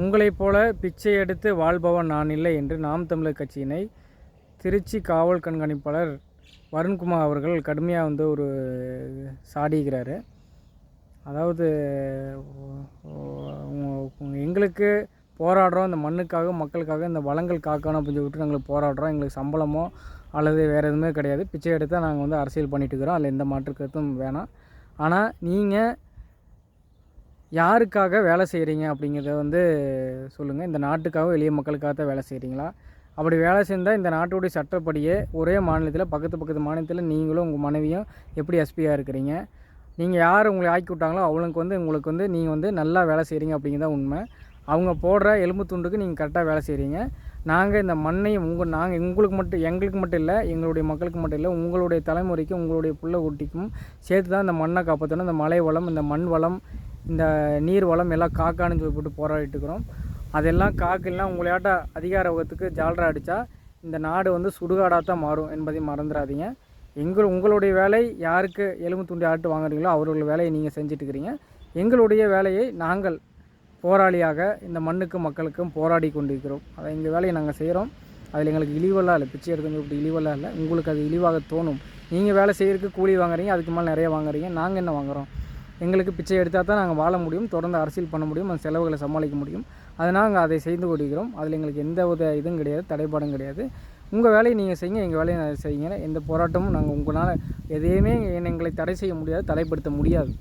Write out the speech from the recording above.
உங்களைப் போல பிச்சை எடுத்து வாழ்பவன் நான் இல்லை என்று நாம் தமிழர் கட்சியினை திருச்சி காவல் கண்காணிப்பாளர் வருண்குமார் அவர்கள் கடுமையாக வந்து ஒரு சாடிக்கிறாரு அதாவது எங்களுக்கு போராடுறோம் இந்த மண்ணுக்காக மக்களுக்காக இந்த வளங்கள் காக்கணும் அப்படின்னு சொல்லிட்டு நாங்கள் போராடுறோம். எங்களுக்கு சம்பளமோ அல்லது வேறு எதுவுமே கிடையாது. பிச்சை எடுத்தால் நாங்கள் வந்து அரசியல் பண்ணிட்டு இருக்கிறோம். அதில் எந்த மாற்று கருத்தும் வேணாம். ஆனால் நீங்கள் யாருக்காக வேலை செய்கிறீங்க அப்படிங்கிறத வந்து சொல்லுங்கள் இந்த நாட்டுக்காக எளிய மக்களுக்காக தான் வேலை செய்கிறீங்களா அப்படி வேலை செஞ்சால் இந்த நாட்டுடைய சட்டப்படியே ஒரே மாநிலத்தில் பக்கத்து பக்கத்து மாநிலத்தில் நீங்களும் உங்கள் மனைவியும் எப்படி எஸ்பியாக இருக்கிறீங்க? நீங்கள் யார் உங்களை ஆக்கி விட்டாங்களோ அவங்களுக்கு வந்து உங்களுக்கு வந்து நீங்கள் வந்து நல்லா வேலை செய்கிறீங்க அப்படிங்கிறத உண்மை. அவங்க போடுற எலும்பு துண்டுக்கு நீங்கள் கரெக்டாக வேலை செய்கிறீங்க நாங்கள் இந்த மண்ணையும் உங்கள் நாங்கள் உங்களுக்கு மட்டும் எங்களுக்கு மட்டும் இல்லை எங்களுடைய மக்களுக்கு மட்டும் இல்லை உங்களுடைய தலைமுறைக்கும் உங்களுடைய புள்ள குட்டிக்கும் சேர்த்து தான் இந்த மண்ணை காப்பாற்றணும் இந்த மலை வளம் இந்த மண் வளம் இந்த நீர் வளம் எல்லாம் காக்கான்னு சொல்லி போட்டு இருக்கிறோம் அதெல்லாம் காக்கெல்லாம் உங்களையாட்ட அதிகார வகத்துக்கு ஜால்ரா அடித்தா இந்த நாடு வந்து சுடுகாடாக தான் மாறும் என்பதை மறந்துடாதீங்க. எங்கள் உங்களுடைய வேலை யாருக்கு எலும்பு துண்டி ஆட்டு வாங்குறீங்களோ அவர்கள் வேலையை நீங்கள் செஞ்சுட்டு இருக்கிறீங்க எங்களுடைய வேலையை நாங்கள் போராளியாக இந்த மண்ணுக்கும் மக்களுக்கும் போராடி கொண்டிருக்கிறோம். அதை எங்கள் வேலையை நாங்கள் செய்கிறோம் அதில் எங்களுக்கு இழிவெல்லாம் இல்லை. பிச்சை எடுக்கணும் இப்படி இழிவெல்லாம் இல்லை. உங்களுக்கு அது இழிவாக தோணும். நீங்கள் வேலை செய்கிறதுக்கு கூலி வாங்குறீங்க அதுக்கு மேலே நிறைய வாங்குறீங்க. நாங்கள் என்ன வாங்குறோம்? எங்களுக்கு பிச்சை எடுத்தால் தான் நாங்கள் வாழ முடியும் தொடர்ந்து அரசியல் பண்ண முடியும் அந்த செலவுகளை சமாளிக்க முடியும். அதனால் நாங்கள் அதை செய்து கொடுக்கிறோம் அதில் எங்களுக்கு எந்த வித இதுவும் கிடையாது தடைப்பாடும் கிடையாது. உங்கள் வேலையை நீங்கள் செய்யுங்க எங்கள் வேலையை நான் செய்யுங்க. எந்த போராட்டமும் நாங்கள் உங்களால் எதையுமே எங்களை தடை செய்ய முடியாது தடைப்படுத்த முடியாது.